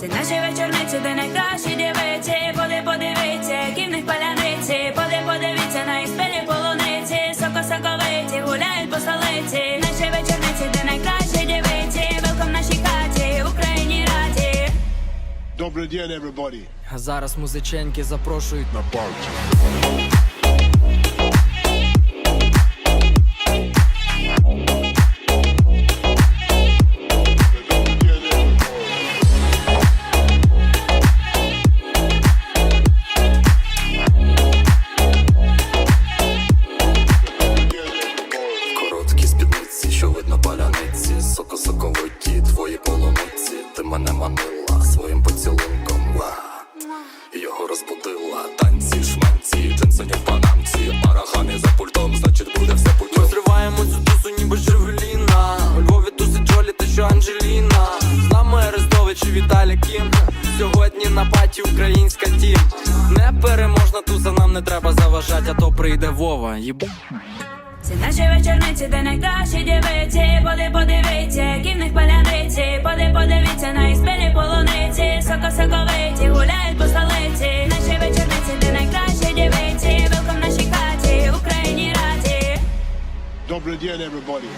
Це наші вечорниці, де найкращі дівиці. Поди подивіться, які в них паляниці. Поди подивіться на їх спілі полуниці. Соко соковиті гуляють по столиці. Наші вечорниці, де найкращі дівиці. Велком нашій хаті, Україні раді. Добрый день, everybody. А зараз музиченьки запрошують На парті. Паляниці, соко-соковиті, твої полуниці, ти мене манила своїм поцілунком. Його розбудила танці, шманці, джинсоні в панамці, арахамі за пультом, значить буде все Ми путем. зриваємо цю тусу, ніби Жигуліна У Львові тусить Джолі, та що Анджеліна З нами Арестович і Віталій Кім Сьогодні на паті українська тім Непереможна туса, нам не треба заважати, а то прийде Вова. Їбу. Це наші вечорниці, де найкращі дівиці. Поди подивіться, які в них паляниці. Поди подивіться на їх полуниці. Соко соковиті гуляють по столиці. Наші вечорниці, де найкращі дівиці. Велком нашій хаті, Україні раді. Добрий день, everybody.